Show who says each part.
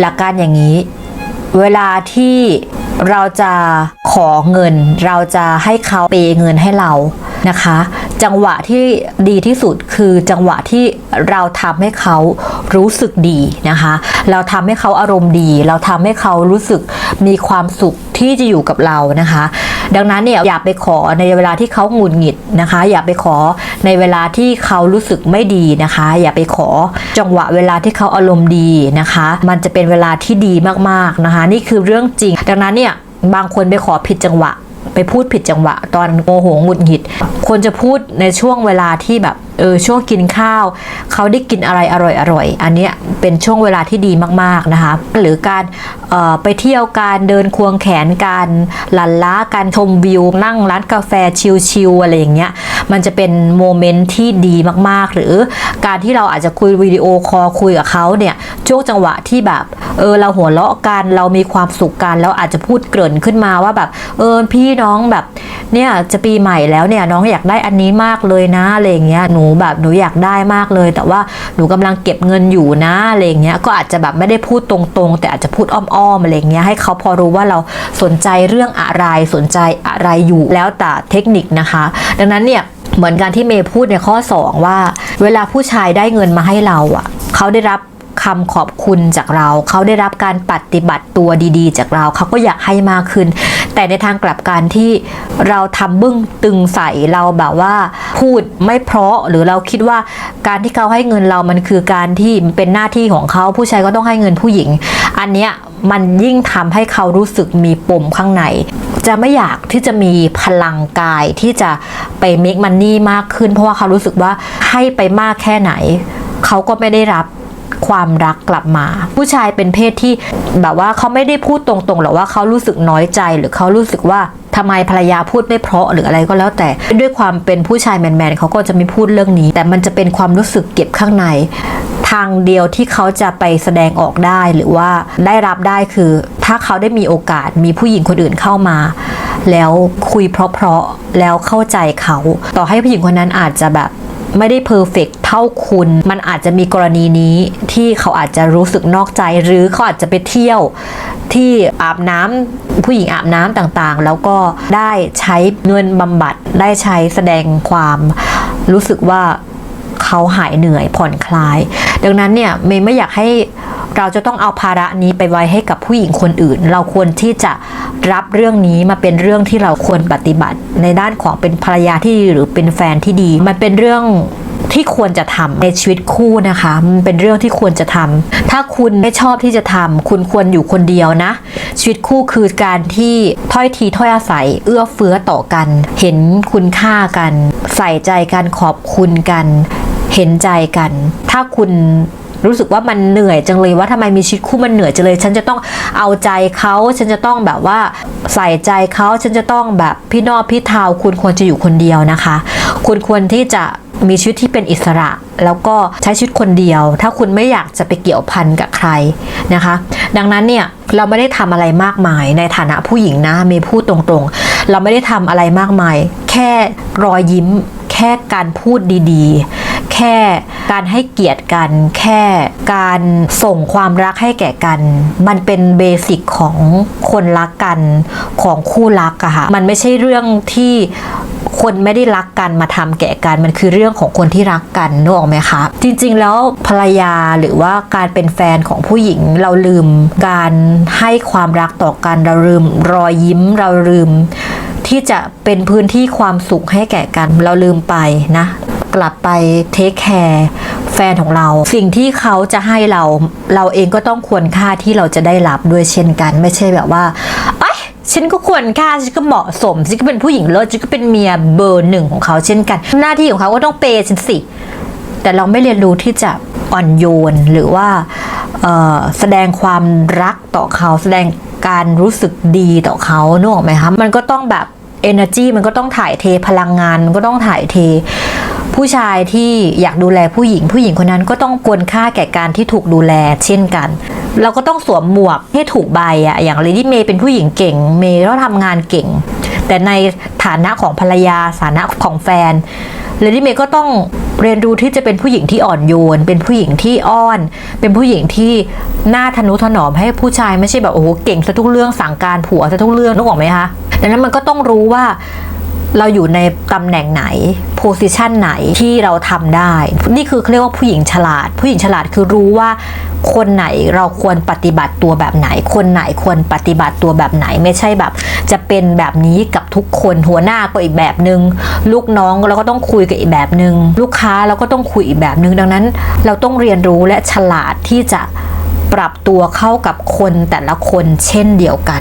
Speaker 1: หลักการอย่างนี้ เวลาที่เราจะขอเงิน เราจะให้เขาเปย์เงินให้เรา นะคะ จังหวะที่ดีที่สุดคือจังหวะที่เราทำให้เขารู้สึกดีนะคะ เราทำให้เขาอารมณ์ดี เราทำให้เขารู้สึกมีความสุขที่จะอยู่กับเรานะคะ ดังนั้นเนี่ยอย่าไปขอในเวลาที่เขาหงุดหงิดนะคะ อย่าไปขอในเวลาที่เขารู้สึกไม่ดีนะคะ อย่าไปขอจังหวะเวลาที่เขาอารมณ์ดีนะคะ มันจะเป็นเวลาที่ดีมากๆนะคะ นี่คือเรื่องจริง ดังนั้นเนี่ยบางคนไปขอผิดจังหวะ ไปพูดผิดจังหวะ ตอนโมโหหงุดหงิดควรจะพูดในช่วงเวลาที่แบบ เออช่วงกินข้าว เขาได้กินอะไรอร่อยอร่อยๆอันเนี้ยเป็นช่วงเวลาที่ดีมากๆนะคะหรือการออไปเที่ยวการเดินควงแขนการหลันล้าการชมวิวนั่งร้านกาแฟชิลๆอะไรอย่างเงี้ยมันจะเป็นโมเมนต์ที่ดีมากๆ หรือการที่เราอาจจะคุยวิดีโอคอลคุยกับเขาเนี่ยช่วงจังหวะที่แบบเออเราหัวเราะกันเรามีความสุขกันแล้วอาจจะพูดเกริ่นขึ้นมาว่าแบบเออพี่น้องแบบ เนี่ยจะปีใหม่แล้วเนี่ยน้องอยากได้อันนี้มากเลยนะอะไรอย่างเงี้ยหนูแบบหนูอยากได้มากเลย แต่ว่าหนูกำลังเก็บเงินอยู่นะอะไรอย่างเงี้ยก็อาจจะแบบไม่ได้พูดตรงๆ แต่อาจจะพูดอ้อมๆอะไรอย่างเงี้ยให้เขาพอรู้ว่าเราสนใจเรื่องอะไรสนใจอะไรอยู่แล้วแต่เทคนิคนะคะ ดังนั้นเนี่ยเหมือนกันที่เมย์พูดในข้อ 2 ว่า เวลาผู้ชายได้เงินมาให้เราอะเขาได้รับ คำขอบคุณจากเรา เขาได้รับการปฏิบัติตัวดีๆ จากเรา เขาก็อยากให้มากขึ้น แต่ในทางกลับกันที่เราทำบึ้งตึงใส่เราแบบว่าพูดไม่เพราะหรือเราคิดว่าการที่เขาให้เงินเรามันคือการที่เป็นหน้าที่ของเขาผู้ชายก็ต้องให้เงินผู้หญิง อันเนี้ยมันยิ่งทำให้เขารู้สึกมีปมข้างใน จะไม่อยากที่จะมีพลังกายที่จะไป make money มากขึ้น เพราะว่าเขารู้สึกว่าให้ไปมากแค่ไหน เขาก็ไม่ได้รับ ความรักกลับมา ผู้ชายเป็นเพศที่แบบว่าเขาไม่ได้พูดตรงๆหรอกว่าเขารู้สึกน้อยใจหรือเขารู้สึกว่าทำไมภรรยาพูดไม่เพราะหรืออะไรก็แล้วแต่ด้วยความเป็นผู้ชายแมนๆเขาก็จะไม่พูดเรื่องนี้ แต่มันจะเป็นความรู้สึกเก็บข้างใน ทางเดียวที่เขาจะไปแสดงออกได้หรือว่าได้รับได้คือ ถ้าเขาได้มีโอกาสมีผู้หญิงคนอื่นเข้ามา แล้วคุยเพราะๆแล้วเข้าใจเขา ต่อให้ผู้หญิงคนนั้นอาจจะแบบ ไม่ได้เพอร์เฟกเท่าคุณ มันอาจจะมีกรณีนี้ที่เขาอาจจะรู้สึกนอกใจ หรือเขาอาจจะไปเที่ยวที่อาบน้ำผู้หญิงอาบน้ำต่างๆ แล้วก็ได้ใช้เงินบำบัดได้ใช้แสดงความรู้สึกว่าเขาหายเหนื่อยผ่อนคลาย ดังนั้นเนี่ยเมย์ไม่อยากให้ เราจะต้องเอาภาระนี้ไปไว้ให้กับผู้หญิงคนอื่น เราควรที่จะรับเรื่องนี้มาเป็นเรื่องที่เราควรปฏิบัติ ในด้านของเป็นภรรยาที่ดีหรือเป็นแฟนที่ดี มันเป็นเรื่องที่ควรจะทำในชีวิตคู่นะคะ มันเป็นเรื่องที่ควรจะทำถ้าคุณไม่ชอบที่จะทำคุณควรอยู่คนเดียวนะ ชีวิตคู่คือการที่ถ้อยทีถ้อยอาศัย เอื้อเฟื้อต่อกัน เห็นคุณค่ากัน ใส่ใจกันขอบคุณกัน เห็นใจกัน ถ้าคุณ รู้สึกว่ามันเหนื่อยจังเลยว่าทำไมมีชีวิตคู่มันเหนื่อยจังเลย ฉันจะต้องเอาใจเขาฉันจะต้องแบบว่าใส่ใจเขาฉันจะต้องแบบพี่นอบพี่เทาคุณควรจะอยู่คนเดียวนะคะ คุณควรที่จะมีชีวิตที่เป็นอิสระ แล้วก็ใช้ชีวิตคนเดียว ถ้าคุณไม่อยากจะไปเกี่ยวพันกับใครนะคะ ดังนั้นเนี่ยเราไม่ได้ทำอะไรมากมายในฐานะผู้หญิงนะเมย์พูดตรงๆ เราไม่ได้ทำอะไรมากมาย แค่รอยยิ้ม แค่การพูดดีๆ ค่การให้เกียรติกัน แค่การส่งความรักให้แก่กัน มันเป็นเบสิกของคนรักกันของคู่รักอะค่ะมันไม่ใช่เรื่องที่คนไม่ได้รักกันมาทำแก่กันมันคือเรื่องของคนที่รักกันนึกออกไหมคะจริง ๆ แล้วภรรยาหรือว่าการเป็นแฟนของผู้หญิงเราลืมการให้ความรักต่อกันเราลืมรอยยิ้มเราลืมที่จะเป็นพื้นที่ความสุขให้แก่กัน เราลืมไปนะ กลับไปเทคแคร์แฟนของเรา สิ่งที่เขาจะให้เราเราเองก็ต้องควรค่าที่เราจะได้รับด้วยเช่นกัน ไม่ใช่แบบว่าเอ้ฉันก็ควรค่าฉันก็เหมาะสมฉันก็เป็นผู้หญิงเลิศฉันก็เป็นเมียเบอร์หนึ่งของเขาเช่นกัน หน้าที่ของเขาก็ต้องเปย์ฉันสิแต่เราไม่เรียนรู้ที่จะอ่อนโยนหรือว่าแสดงความรักต่อเขาแสดงการรู้สึกดีต่อเขานึกออกไหมคะมันก็ต้องแบบ energy มันก็ต้องถ่ายเทพลังงานมันก็ต้องถ่ายเท ผู้ชายที่อยากดูแลผู้หญิง ผู้หญิงคนนั้นก็ต้องควรค่าแก่การที่ถูกดูแลเช่นกัน เราก็ต้องสวมหมวกให้ถูกใบอะอย่างเลดี้เมย์เป็นผู้หญิงเก่ง เมย์ก็ทำงานเก่ง แต่ในฐานะของภรรยาฐานะของแฟนเลดี้เมย์ก็ต้องเรียนรู้ที่จะเป็นผู้หญิงที่อ่อนโยน เป็นผู้หญิงที่อ้อน เป็นผู้หญิงที่หน่าทนุถนอมให้ผู้ชายไม่ใช่แบบโอ้โหเก่งซะทุกเรื่องสั่งการผัวซะทุกเรื่องนึกออกไหมคะดังนั้นมันก็ต้องรู้ว่า เราอยู่ในตำแหน่งไหนโพสิชันไหนที่เราทำได้ นี่คือเรียกว่าผู้หญิงฉลาด ผู้หญิงฉลาดคือรู้ว่าคนไหนเราควรปฏิบัติตัวแบบไหน คนไหนควรปฏิบัติตัวแบบไหน ไม่ใช่แบบ จะเป็นแบบนี้กับทุกคนหัวหน้าก็อีกแบบหนึง่งลูกน้องเราก็ต้องคุยกับอีกแบบหนึง่งลูกค้าเราก็ต้องคุยอีกแบบหนึง่งดังนั้น เราต้องเรียนรู้และฉลาดที่จะปรับตัวเข้ากับคนแต่ละคนเช่นเดียวกัน